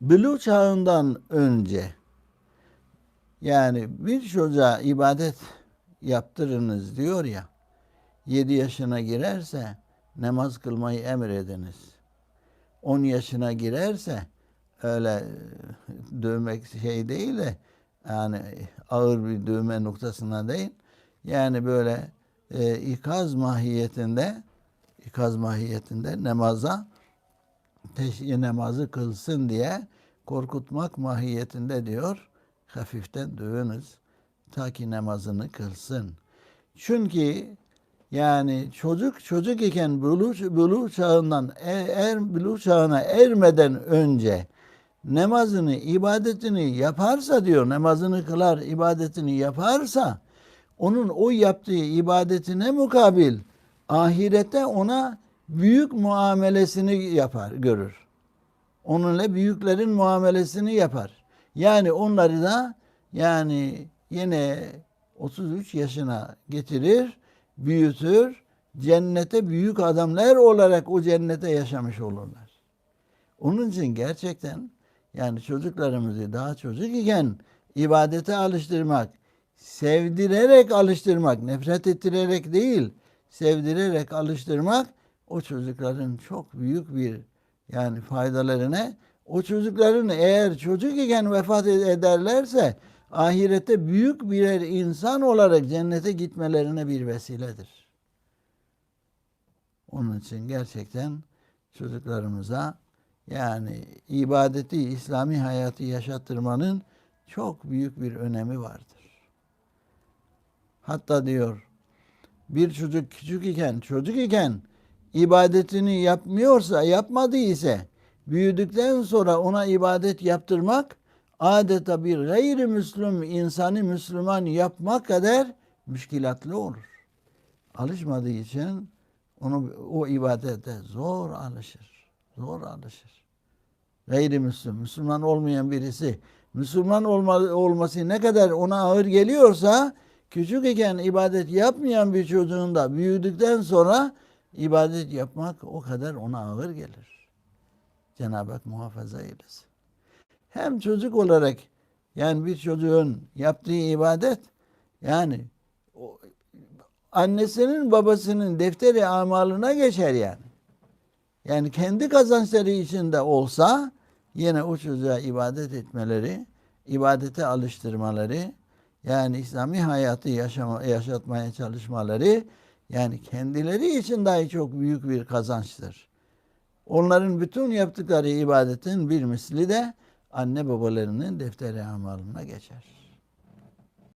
bülü çağından önce yani bir çocuğa ibadet yaptırınız diyor ya 7 yaşına girerse namaz kılmayı emrediniz. 10 yaşına girerse öyle e, dövmek şey değil de yani ağır bir dövme noktasına değil. Yani böyle e, ikaz mahiyetinde ikaz mahiyetinde namaza teşhi namazı kılsın diye korkutmak mahiyetinde diyor. Hafiften dövünüz ta ki namazını kılsın. Çünkü yani çocuk çocuk iken buluğ, buluğ çağından er, er, buluğ çağına ermeden önce namazını, ibadetini yaparsa diyor, namazını kılar, ibadetini yaparsa onun o yaptığı ibadetine mukabil ahirette ona büyük muamelesini yapar, görür. Onunla büyüklerin muamelesini yapar. Yani onları da yani yine 33 yaşına getirir, büyütür, cennete büyük adamlar olarak o cennete yaşamış olurlar. Onun için gerçekten yani çocuklarımızı daha çocuk iken ibadete alıştırmak, sevdirerek alıştırmak, nefret ettirerek değil, sevdirerek alıştırmak o çocukların çok büyük bir yani faydalarına o çocukların eğer çocuk iken vefat ederlerse ahirette büyük birer insan olarak cennete gitmelerine bir vesiledir. Onun için gerçekten çocuklarımıza yani ibadeti, İslami hayatı yaşattırmanın çok büyük bir önemi vardır. Hatta diyor bir çocuk küçük iken, çocuk iken ibadetini yapmıyorsa, yapmadı ise büyüdükten sonra ona ibadet yaptırmak adeta bir gayrimüslim insanı Müslüman yapmak kadar müşkilatlı olur. Alışmadığı için onu o ibadete zor alışır. Zor alışır. Gayrimüslim, Müslüman olmayan birisi Müslüman olma, olması ne kadar ona ağır geliyorsa küçük iken ibadet yapmayan bir çocuğun da büyüdükten sonra ibadet yapmak o kadar ona ağır gelir. Cenab-ı Hak muhafaza eylesin. Hem çocuk olarak yani bir çocuğun yaptığı ibadet yani annesinin babasının defteri amalına geçer yani. Yani kendi kazançları içinde olsa yine o çocuğa ibadet etmeleri, ibadete alıştırmaları, yani İslami hayatı yaşama, yaşatmaya çalışmaları yani kendileri için dahi çok büyük bir kazançtır. Onların bütün yaptıkları ibadetin bir misli de anne babalarının defteri amalına geçer.